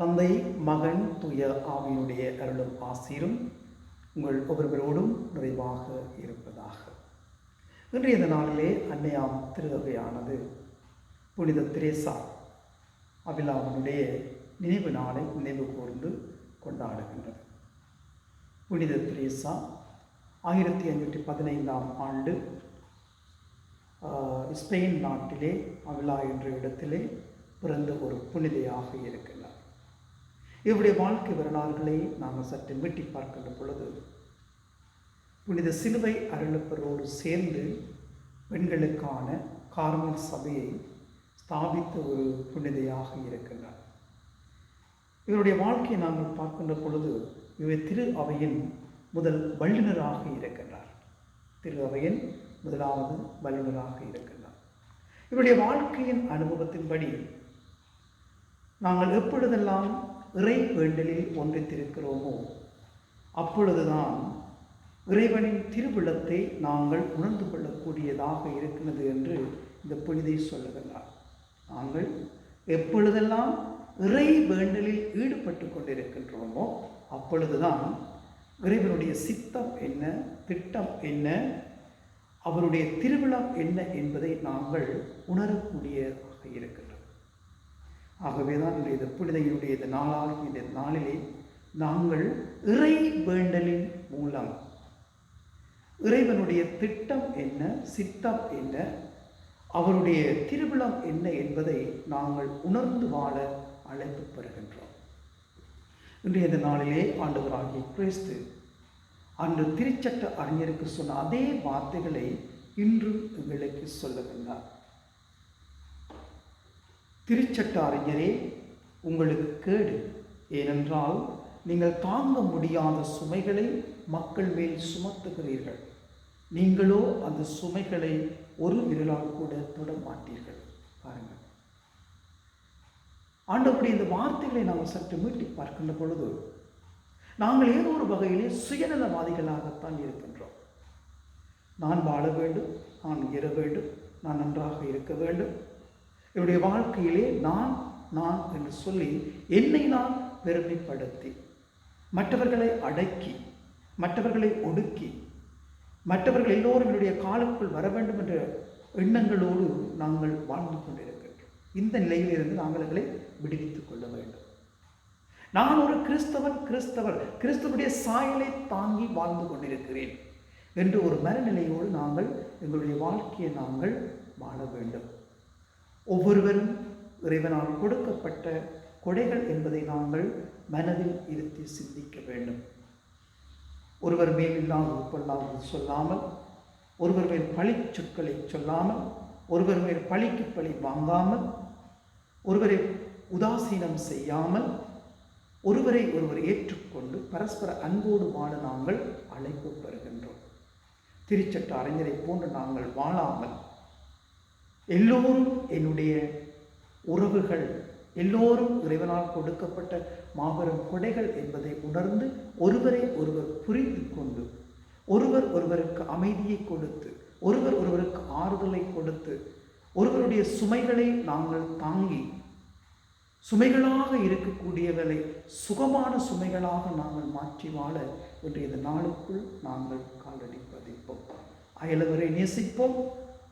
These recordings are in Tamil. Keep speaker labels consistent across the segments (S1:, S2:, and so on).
S1: தந்தை மகன் தூய ஆவியினுடைய அருளும் ஆசீரும் உங்கள் ஒவ்வொருவரோடும் நிறைவாக இருப்பதாக. இன்றைய இந்த நாளிலே அன்னையாம் திருதகையானது புனித திரேசா அபிலாவனுடைய நினைவு நாளை நினைவு கூர்ந்து கொண்டாடுகின்றது. புனித திரேசா ஆயிரத்தி ஐநூற்றி பதினைந்தாம் ஆண்டு ஸ்பெயின் நாட்டிலே அவிலா என்ற இடத்திலே பிறந்த ஒரு புனிதையாக இருக்கின்றார் இவருடைய வாழ்க்கை வரலாறுகளை நாம் சற்று மீட்டி பார்க்கின்ற பொழுது புனித சிலுவை அருளப்பரோடு சேர்ந்து பெண்களுக்கான கார்மல் சபையை ஸ்தாபித்த ஒரு புனிதையாக இருக்கின்றார். இவருடைய வாழ்க்கையை நாங்கள் பார்க்கின்ற பொழுது இவர் திரு அவையின் முதல் வல்லுநராக இருக்கின்றார். திரு அவையின் முதலாவது வல்லுநராக இருக்கின்றார். இவருடைய வாழ்க்கையின் அனுபவத்தின்படி நாங்கள் எப்பொழுதெல்லாம் இறை வேண்டலில் ஒன்றித்திருக்கிறோமோ? அப்பொழுதுதான் இறைவனின் திருவிழத்தை நாங்கள் உணர்ந்து கொள்ளக்கூடியதாக இருக்கிறது என்று இந்த புனிதை சொல்லுகிறார் நாங்கள் எப்பொழுதெல்லாம் இறை வேண்டலில் ஈடுபட்டு கொண்டிருக்கின்றோமோ அப்பொழுதுதான் இறைவனுடைய சித்தம் என்ன திட்டம் என்ன அவருடைய திருவிழா என்ன என்பதை நாங்கள் உணரக்கூடியதாக இருக்கிறோம் ஆகவே தான் இந்த புனிதையினுடைய இந்த நாளாக இந்த நாளிலே நாங்கள் இறை வேண்டலின் மூலம் இறைவனுடைய திட்டம் என்ன சித்தம் என்ன அவருடைய திருவிழா என்ன என்பதை நாங்கள் உணர்ந்து வாழ அழைப்பு பெறுகின்றோம். இன்றைய இந்த நாளிலே ஆண்டவராகிய கிறிஸ்து அன்று திருச்சட்ட அறிஞருக்கு சொன்ன அதே வார்த்தைகளை இன்றும் எங்களுக்கு சொல்லுகின்றார் திருச்சட்ட அறிஞரே உங்களுக்கு கேடு. ஏனென்றால் நீங்கள் தாங்க முடியாத சுமைகளை மக்கள் மேல் சுமத்துகிறீர்கள். நீங்களோ அந்த சுமைகளை ஒரு விரலால் கூட தொட மாட்டீர்கள். பாருங்கள். ஆண்டவருடைய இந்த வார்த்தைகளை நாம் சற்று மீட்டி பார்க்கின்ற பொழுது நாங்கள் ஏதோ ஒரு வகையிலே சுயநலவாதிகளாகத்தான் இருக்கின்றோம். நான் வாழ வேண்டும் நான் உயர வேண்டும் நான் நன்றாக இருக்க வேண்டும். என்னுடைய வாழ்க்கையிலே நான் நான் என்று சொல்லி என்னை நான் பெருமைப்படுத்தி மற்றவர்களை அடக்கி மற்றவர்களை ஒடுக்கி மற்றவர்கள் எல்லோரும் என்னுடைய காலுக்குள் வர வேண்டும் என்ற எண்ணங்களோடு நாங்கள் வாழ்ந்து கொண்டிருக்கின்றோம். இந்த நிலையிலிருந்து நாங்கள் எங்களை விடுவித்துக் கொள்ள வேண்டும். நான் ஒரு கிறிஸ்தவன் கிறிஸ்தவர் கிறிஸ்தவனுடைய சாயலை தாங்கி வாழ்ந்து கொண்டிருக்கிறேன் என்று ஒரு மரநிலையோடு நாங்கள் எங்களுடைய வாழ்க்கையை நாங்கள் வாழ வேண்டும். ஒவ்வொருவரும் இறைவனால் கொடுக்கப்பட்ட கொடைகள் என்பதை நாங்கள் மனதில் இருத்தி சிந்திக்க வேண்டும். ஒருவர் மேல் உட்கொள்ளாமல் சொல்லாமல் ஒருவர் மேல் பழி சொற்களை சொல்லாமல் ஒருவர் மேல் பழிக்கு பழி வாங்காமல் ஒருவரை உதாசீனம் செய்யாமல் ஒருவரை ஒருவர் ஏற்றுக்கொண்டு பரஸ்பர அன்போடு வாழ நாங்கள் அழைப்பு பெறுகின்றோம். திருச்சட்ட அறிஞரை போன்று நாங்கள் வாழாமல் எல்லோரும் என்னுடைய உறவுகள் எல்லோரும் இறைவனால் கொடுக்கப்பட்ட மாபெரும் கொடைகள் என்பதை உணர்ந்து ஒருவரை ஒருவர் புரிந்து கொண்டு ஒருவர் ஒருவருக்கு அமைதியை கொடுத்து ஒருவர் ஒருவருக்கு ஆறுதலை கொடுத்து ஒருவருடைய சுமைகளை நாங்கள் தாங்கி சுமைகளாக இருக்கக்கூடியவர்களை சுகமான சுமைகளாக நாங்கள் மாற்றி வாழ இன்றைய நாளுக்குள் நாங்கள் காலடி பதிப்போம். அயலவரை நேசிப்போம்.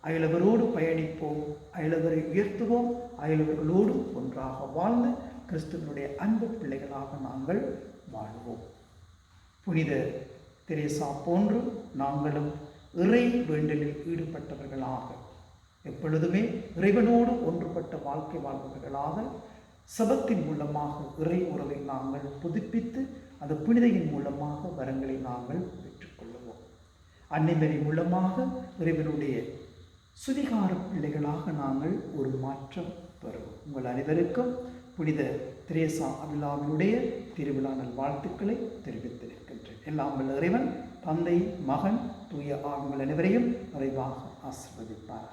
S1: அயலவரோடு பயணிப்போம் அயலவரை உயர்த்துவோம் அயலவர்களோடு ஒன்றாக வாழ்ந்து கிறிஸ்துவனுடைய அன்பு பிள்ளைகளாக நாங்கள் வாழ்வோம். புனித தெரேசா போன்று நாங்களும் இறை வேண்டலில் ஈடுபட்டவர்களாக எப்பொழுதுமே இறைவனோடு ஒன்றுபட்ட வாழ்க்கை வாழ்பவர்களாக சபத்தின் மூலமாக இறை உறவை நாங்கள் புதுப்பித்து அந்த புனிதையின் மூலமாக வரங்களை நாங்கள் பெற்றுக்கொள்ளுவோம் அன்னைமரி மூலமாக இறைவனுடைய சுதிகார பிள்ளைகளாக நாங்கள் ஒரு மாற்றம் பெறுவோம். உங்கள் அனைவருக்கும் புனித திரேசா அபிலாவினுடைய திருவிழா நல் வாழ்த்துக்களை தெரிவித்திருக்கின்றேன். எல்லாம் வல்ல இறைவன் தந்தை மகன் தூய ஆண்கள் அனைவரையும் நிறைவாக ஆசிர்வதிப்பார்